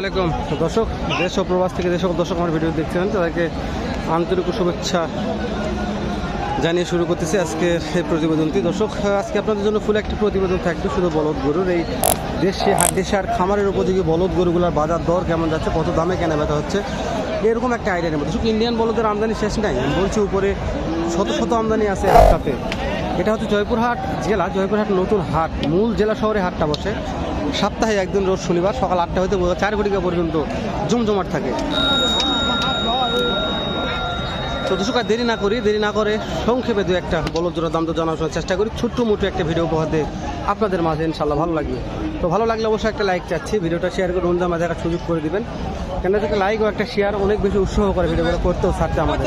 আলাইকুম। দর্শক, দেশ ও প্রবাস থেকে যেসব দর্শক আমার ভিডিও দেখছেন, তাদেরকে আন্তরিক শুভেচ্ছা জানিয়ে শুরু করতেছি আজকের এই প্রতিবেদনটি। দর্শক, আজকে আপনাদের জন্য ফুল একটি প্রতিবেদন থাকবে, শুধু বলদ গরুর। এই দেশে হাট, দেশে আর খামারের উপযোগী বলদ গরুগুলোর বাজার দর কেমন যাচ্ছে, কত দামে কেনা বেচা হচ্ছে, এরকম একটা আইডিয়া নেব দর্শক ইন্ডিয়ান বলদের আমদানি শেষ নাই। আমি বলছি উপরে শত শত আমদানি আছে হাটটাতে। এটা হচ্ছে জয়পুরহাট জেলা, জয়পুরহাট নতুন হাট। মূল জেলা শহরে হাটটা বসে। সপ্তাহে একদিন রোজ শনিবার সকাল আটটা হইতে চার ঘটিকা পর্যন্ত জমজমাট থাকে। তো দর্শক দেরি না করি, দেরি না করে সংক্ষেপে দু একটা বলদ জোড়ার দাম তো জানার চেষ্টা করি। ছোট্ট মোটো একটা ভিডিও উপহার দিয়ে আপনাদের মাঝে ইনশাল্লাহ ভালো লাগবে। তো ভালো লাগলে অবশ্যই একটা লাইক চাচ্ছি, ভিডিওটা শেয়ার করে অন্য মাঝে দেখার সুযোগ করে দিবেন। কেন থেকে লাইক ও একটা শেয়ার অনেক বেশি উৎসাহ করে ভিডিওগুলো করতেও ছাড়তে আমাদের।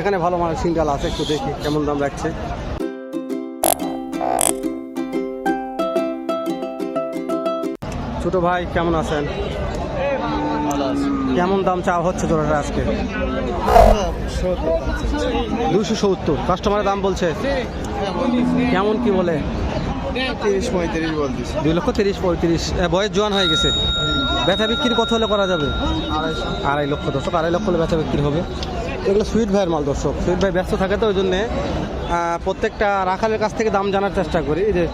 এখানে ভালো মানের সিঙ্গাল আছে, একটু দেখি কেমন দাম রাখছে। ছোট ভাই কেমন আছেন? কেমন দাম চাওয়া হচ্ছে জোড়াটা আজকে? দুশো সত্তর। কাস্টমারের দাম বলছে? কেমন কি বলে? তিরিশ পঁয়ত্রিশ বলতেছি দুই লক্ষ তিরিশ পঁয়ত্রিশ। বয়স জোয়ান হয়ে গেছে। ব্যথা বিক্রি কত হলে করা যাবে? আড়াই লক্ষ দর্শক আড়াই লক্ষ হলে ব্যথা বিক্রি হবে। এগুলো সুইট ভাইয়ের মাল দর্শক। সুইট ভাই ব্যস্ত থাকে তো ওই জন্যে। প্রত্যেকটা রাখালের কাছ থেকে দাম জানার চেষ্টা করি। এই যে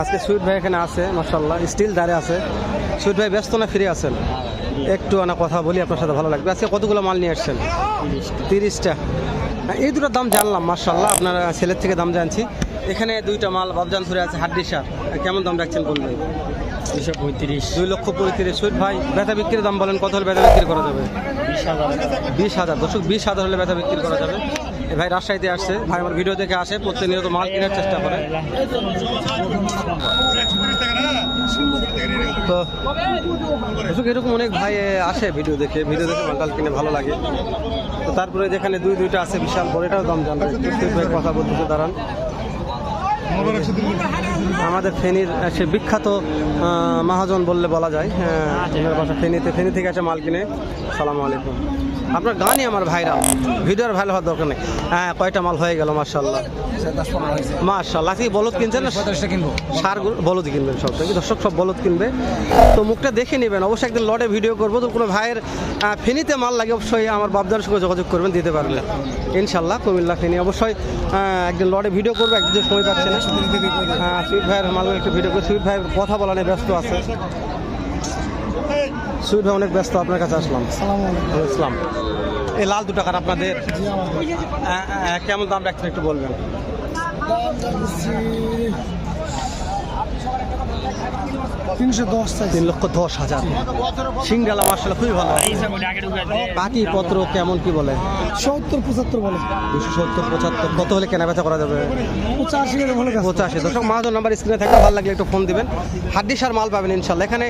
আজকে সুইট ভাই এখানে আছে মার্শাল্লাহ স্টিল দাঁড়িয়ে আছে। সুইট ভাই ব্যস্ত না ফিরে আসেন একটু আনা কথা বলি আপনার সাথে ভালো লাগবে। আজকে কতগুলো মাল নিয়ে আসছেন? তিরিশটা। এই দুটোর দাম জানলাম মার্শাল্লাহ আপনার ছেলের থেকে দাম জানছি। এখানে দুইটা মাল বাবজান ধরে আছে হাড্ডি সার কেমন দাম রাখছেন কোন ভাই দুশো পঁয়ত্রিশ। দুই লক্ষ পঁয়ত্রিশ। সুইট ভাই ব্যথা বিক্রির দাম বলেন কত হলে ব্যথা বিক্রি করা যাবে? বিশ হাজার বিশ হাজার। দর্শক বিশ হাজার হলে ব্যথা বিক্রি করা যাবে। এ ভাই রাজশাহীতে আসছে। ভাই আমার ভিডিও দেখে আসে প্রতিনিয়ত মাল কেনার চেষ্টা করে। তো দর্শক এরকম অনেক ভাই আসে ভিডিও দেখে। ভিডিও দেখে মালটাল কিনে ভালো লাগে। তো তারপরে যেখানে দুই দুইটা আছে বিশাল বড় এটাও দাম জানবে কথা বলতেছে দাঁড়ান। আমাদের ফেনীর সে বিখ্যাত মহাজন বললে বলা যায়। হ্যাঁ বাসা ফেনীতে ফেনী থেকে আছে মাল কিনে। সালামু আলাইকুম। আপনার গানই আমার ভাইরাল। ভিডিওর ভাইরাল হওয়ার দরকার নেই। হ্যাঁ কয়টা মাল হয়ে গেল মার্শাল্লাহ মার্শাল্লাহ কি বলদ কিনছেন না? সার বলদ কিনবেন সব। থেকে দর্শক সব বলদ কিনবে। তো মুখটা দেখে নেবেন। অবশ্যই একদিন লটে ভিডিও করব। তো কোনো ভাইয়ের ফেনীতে মাল লাগে অবশ্যই আমার বাবদার সঙ্গে যোগাযোগ করবেন দিতে পারবেন ইনশাল্লাহ কুমিল্লা ফেনী। অবশ্যই একদিন লটে ভিডিও করব। একদিন সময় পাচ্ছে না। সুইট ভাইয়ের মালগুলো একটু ভিডিও করে। সুইট ভাইয়ের কথা বলা নিয়ে ব্যস্ত আছে। সুইট ভাই অনেক ব্যস্ত আপনার কাছে আসলাম। আসসালাম এই লাল দু টাকার আপনাদের? কেমন দাম রাখছেন একটু বলবেন? তিনশো দশ তিন লক্ষ দশ হাজার। মার্শাল খুবই ভালো। পত্র কেমন কি বলে? সত্তর পঁচাত্তর বলে। দুশো সত্তর পঁচাত্তর। কত হলে কেনা বেচা করা যাবে? পঁচাশি এর বলে গেছে। পঁচাশি। দর্শক মাহাজন নাম্বার স্ক্রিনে থাকলে ভালো লাগলে একটু ফোন দিবেন। হাড্ডি সার মাল পাবেন ইনশাল্লাহ। এখানে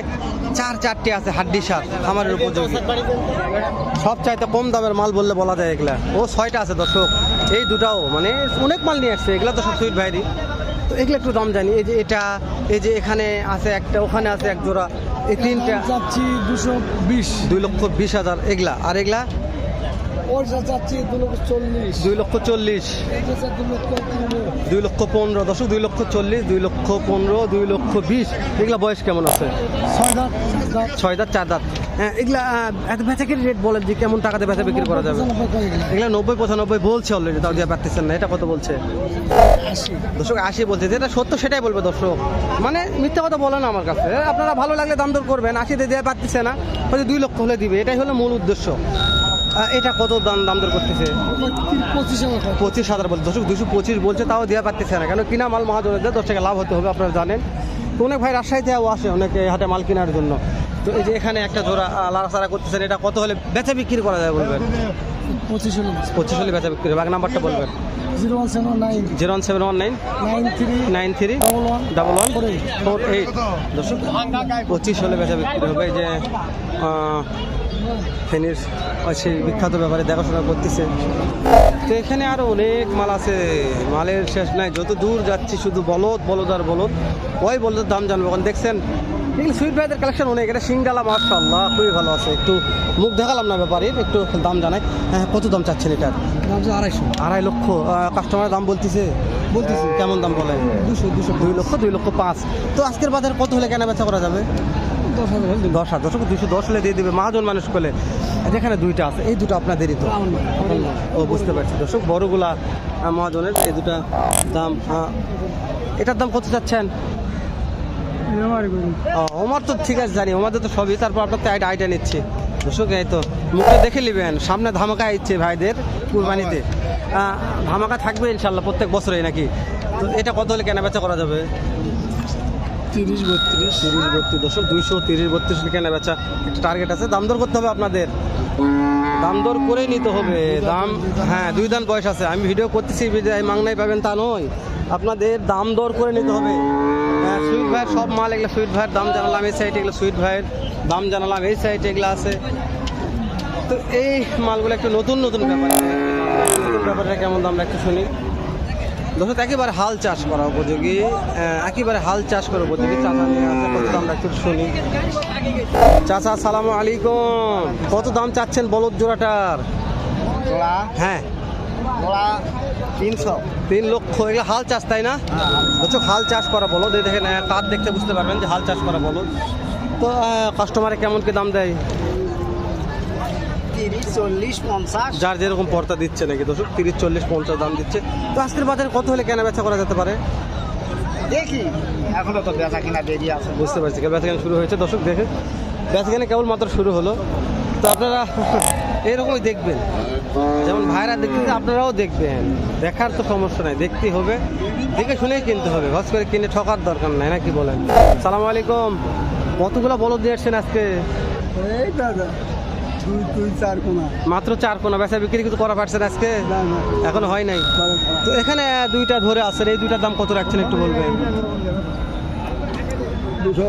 চার চারটে আছে হাড্ডি সার খামারের উপযোগী। সব চাইতে কম দামের মাল বললে বলা যায় এগুলা। ও ছয়টা আছে দর্শক। এই দুটাও মানে অনেক মাল নিয়ে আসছে। এগুলা তো সব সুইট ভাইরি তো এগুলো একটু দাম জানি এই যে এটা এই যে এখানে আছে একটা ওখানে আছে এক জোড়া। এই তিনটা। যাচ্ছি দুশো বিশ। দুই লক্ষ বিশ হাজার এগুলা। আর এগুলা? দুই লক্ষ চল্লিশ। দুই লক্ষ পনেরো দশক দুই লক্ষ চল্লিশ দুই লক্ষ পনেরো দুই লক্ষ বিশ। এগুলা বয়স কেমন আছে? ছয় দাঁত। ছয় দাঁত চার দাঁত। এগুলা আহ, এত বেচাকের রেট বলেন যে কেমন টাকাতে বেচা বিক্রি করা যাবে। এগুলা নব্বই পঁচানব্বই বলছে অলরেডি তাও দিয়ে পারতেছেন না এটা কত বলছে? দর্শক আশি বলছে যেটা সত্য সেটাই বলবে দর্শক। মানে মিথ্যা কথা বলে না আমার কাছে। আপনারা ভালো লাগলে দাম দর করবেন আশিতে দেওয়া পারতেছে না হয়তো দুই লক্ষ হলে দিবে এটাই হলো মূল উদ্দেশ্য। এটা কত দাম দাম দর করতেছে? পঁচিশ হাজার বলছে। দর্শক দুশো পঁচিশ বলছে তাও দেওয়া পারতেছে না কেন কিনা মাল মহাজনের দশ টাকা লাভ হতে হবে আপনারা জানেন। তো অনেক ভাই রাজশাহীতেও আসে অনেকে হাটে মাল কেনার জন্য। তো এই যে এখানে একটা জোড়া লাড়াচাড়া করতেছেন এটা কত হলে বেচা বিক্রি করা যায় বলবেন? পঁচিশ হলো। পঁচিশ হলে বেচা বিক্রি ব্যাগ নাম্বারটা বলবেন। Zero one seven nine. Zero one seven one nine? Nine three nine three? Double one double one? Four four eight. দর্শক পঁচিশ হলে বেচা বিক্রি হবে যে ফেনীর সেই বিখ্যাত ব্যাপারে দেখাশোনা করতেছে। তো এখানে আরও অনেক মাল আছে। মালের শেষ নাই যত দূর যাচ্ছি শুধু বলদ বলদ আর বলদ। ওই বলদের দাম জানব। কারণ দেখছেন এগুলো সুইট ভাইদের কালেকশন অনেক। এটা সিঙ্গালা মার্শাল্লাহ খুবই ভালো আছে। একটু মুখ দেখালাম না ব্যাপারে একটু দাম জানাই। হ্যাঁ কত দাম চাচ্ছেন এটার? দাম আড়াইশো। আড়াই লক্ষ। কাস্টমারের দাম বলতেছে? বলতেছে। কেমন দাম বলে দুশো দুশো দুই লক্ষ দুই লক্ষ পাঁচ। তো আজকের বাজার কত হলে কেনা বেচা করা যাবে? দশ হাজার দশ দুশো দশ হলে দিয়ে দেবে। মহাজন মানুষ করলে যেখানে দুইটা আছে এই দুটো আপনাদেরই তো। ও বুঝতে পারছি। দর্শক বড়গুলা মহাজনের এই দুটা দাম এটার দাম কত চাচ্ছেন? ওমার তো ঠিক আছে জানি ওমাদের তো সবই। তারপর আপনার তো আইটা নিচ্ছে। দর্শক এই তো মুখে দেখে নেবেন। সামনে ধামাকা ইচ্ছে ভাইদের কুরবানিতে। ধামাকা থাকবে ইনশাল্লাহ প্রত্যেক বছরেই নাকি? তো এটা কত হলে কেনা বেচা করা যাবে? তিরিশ বত্রিশ। তিরিশ বত্রিশ দশক দুইশো তিরিশ বত্রিশ কেনা বেচা একটা টার্গেট আছে। দাম দর করতে হবে আপনাদের। দাম দর নিতে হবে। দাম হ্যাঁ দুই দান বয়স আছে। আমি ভিডিও করতেছি মাংনাই পাবেন তা নয়। আপনাদের দাম দর করে নিতে হবে। সুইট ভাইয়ের সব মাল এগুলো সুইট ভাইয়ের দাম জানালাম এই সাইডে এগুলো সুইট ভাইয়ের দাম জানালাম এই সাইডে এগুলো আছে। তো এই মালগুলো একটু নতুন নতুন ব্যাপার নতুন ব্যাপারটা কেমন দাম একটু শুনি। দোস্ত একেবারে হাল চাষ করা উপযোগী একেবারে হাল চাষ করা উপযোগী চাষা নিয়ে আছে কত দাম একটু শুনি। চাচা আসসালামু আলাইকুম। কত দাম চাচ্ছেন বলদ জোড়াটার? হ্যাঁ। জোড়া তিনশো। তিন লক্ষ এগুলো হাল চাষ তাই না? বলছো হাল চাষ। করা এই দেখেন কাঠ দেখতে বুঝতে পারবেন যে হাল চাষ করা বলদ। তো কাস্টমারে কেমন কি দাম দেয়? যার যেরকম পর্তা দিচ্ছে নাকি দর্শক তিরিশ চল্লিশ পঞ্চাশ দাম দিচ্ছে। তো আজকের বাজারে কত হলে কেনা বেচা করা যেতে পারে? দেখি। এখনও তো বেচা কিনা দেরি আছে। বুঝতে পারছি বেচাকেনা শুরু হয়েছে। দর্শক দেখে বেচাকেনা কেবল মাত্র শুরু হলো। তো আপনারা এরকমই দেখবেন। যেমন ভাইরা দেখতেছে আপনারাও দেখবেন। দেখার তো সমস্যা নাই দেখতে হবে। দেখে শুনেই কিনতে হবে হস করে কিনে ঠকার দরকার নাই নাকি বলেন? সালাম আলাইকুম। কতগুলো বলদ দিয়ে আসছেন আজকে? এই দাদা দুই দুই চার কোনা। মাত্র চার কোনা বেচা বিক্রি কিন্তু করা পারছেন আজকে? না না। হয় নাই? তো এখানে দুইটা ধরে আছেন এই দুইটার দাম কত রাখছেন একটু বলবেন? দুশো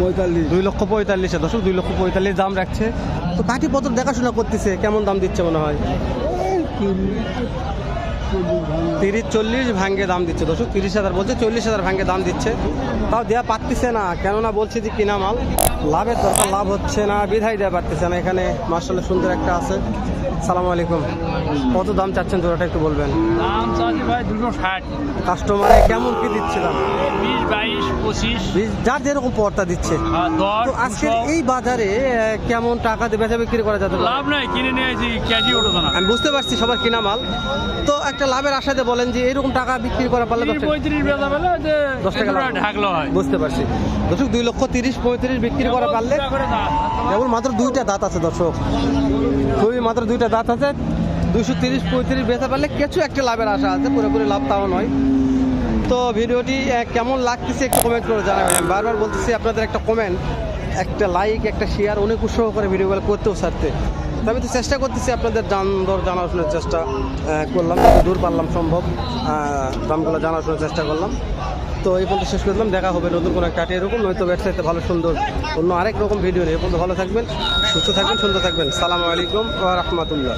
পঁয়তাল্লিশ। দুই লক্ষ পঁয়তাল্লিশে দশক দুই লক্ষ পঁয়তাল্লিশ দাম রাখছে। তো কাঠি পত্র দেখাশোনা করতেছে কেমন দাম দিচ্ছে মনে হয়? তিরিশ চল্লিশ ভাঙ্গে দাম দিচ্ছে। দর্শক তিরিশ হাজার বলছে চল্লিশ হাজার ভাঙ্গে দাম দিচ্ছে। তাও দেওয়া পারতেছে না কেননা বলছে যে কিনা মাল। লাভের দরকার লাভ হচ্ছে না বিধাই দেওয়া পারতেছে না। এখানে মার্শাল্লাহ সুন্দর একটা আছে। সালাম আলাইকুম। কত দাম চাচ্ছেন তোরাটা একটু বলবেন? দুশো কাস্টমারে কেমন কি দিচ্ছে দাম? যার যেরকম পর্তা দিচ্ছে। দশ আজকের দুশো। এই বাজারে কেমন টাকা দিয়ে বেচা বিক্রি করা পারে? লাভ নাই কিনে আমি বুঝতে পারছি সবার কিনা মাল। তো একটা লাভের আশাতে বলেন যে এরকম টাকা বিক্রি করা পারলে দশ টাকা- পঁয়ত্রিশ বেচা পেলে যে দশ টাকা ঢাকলো হয়। বুঝতে পারছি। দর্শক দুই লক্ষ তিরিশ পঁয়ত্রিশ বিক্রি করা পারলে। কেবল মাত্র দুইটা দাঁত আছে দর্শক। খুবই মাত্র দুইটা দাঁত আছে। দুশো তিরিশ পঁয়ত্রিশ বেচা পারলে কিছু একটা লাভের আশা আছে পুরোপুরি লাভ তাও নয়। তো ভিডিওটি কেমন লাগতেছে একটু কমেন্ট করে জানাবেন। বারবার বলতেছি আপনাদের একটা কমেন্ট একটা লাইক একটা শেয়ার অনেক উৎসাহ করে ভিডিওগুলো করতেও সারতে। তো আমি তো চেষ্টা করতেছি আপনাদের দাম দর জানাশোনার চেষ্টা করলাম দূর পারলাম সম্ভব দামগুলো জানাশোনার চেষ্টা করলাম। তো এই পর্যন্ত শেষ করলাম দেখা হবে নতুন কোনো একটা এরকম, নয়তো ওয়েবসাইটে ভালো সুন্দর, অন্য আরেক রকম ভিডিও নিয়ে। এই পর্যন্ত ভালো থাকবেন, সুস্থ থাকবেন, সুন্দর থাকবেন। সালামু আলাইকুম রাহমাতুল্লাহ।